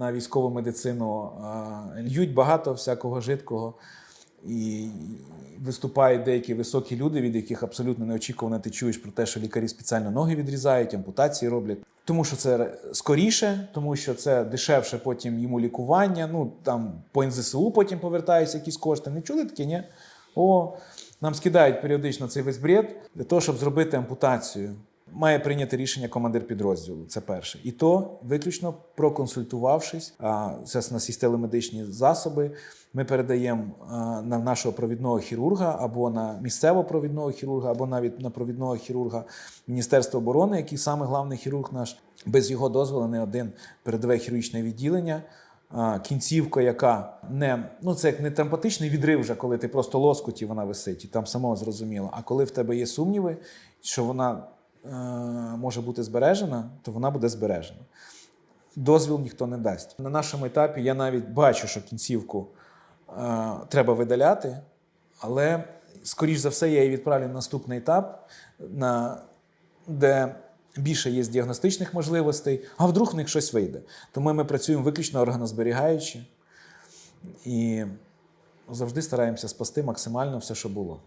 На військову медицину льють багато всякого жидкого. І виступають деякі високі люди, від яких абсолютно неочікувано ти чуєш про те, що лікарі спеціально ноги відрізають, ампутації роблять. Тому що це скоріше, тому що це дешевше потім йому лікування. Ну там по НЗСУ потім повертаються якісь кошти. Не чули таке, ні? О, нам скидають періодично цей весь бред для того, щоб зробити ампутацію. Має прийняти рішення командир підрозділу. Це перше. І то виключно проконсультувавшись. А це в нас є телемедичні засоби. Ми передаємо на нашого провідного хірурга або на місцевого провідного хірурга, або навіть на провідного хірурга Міністерства оборони, який саме головний хірург наш. Без його дозволу не один передове хірургічне відділення. Кінцівка, яка не ну це як не травматичний відрив, вже коли ти просто лоскуті вона висить, і там самого зрозуміло. А коли в тебе є сумніви, що вона може бути збережена, то вона буде збережена. Дозвіл ніхто не дасть. На нашому етапі я навіть бачу, що кінцівку е, треба видаляти, але, скоріш за все, я її відправлю на наступний етап, на, де більше є діагностичних можливостей, а вдруг в них щось вийде. Тому ми працюємо виключно органозберігаючи і завжди стараємося спасти максимально все, що було.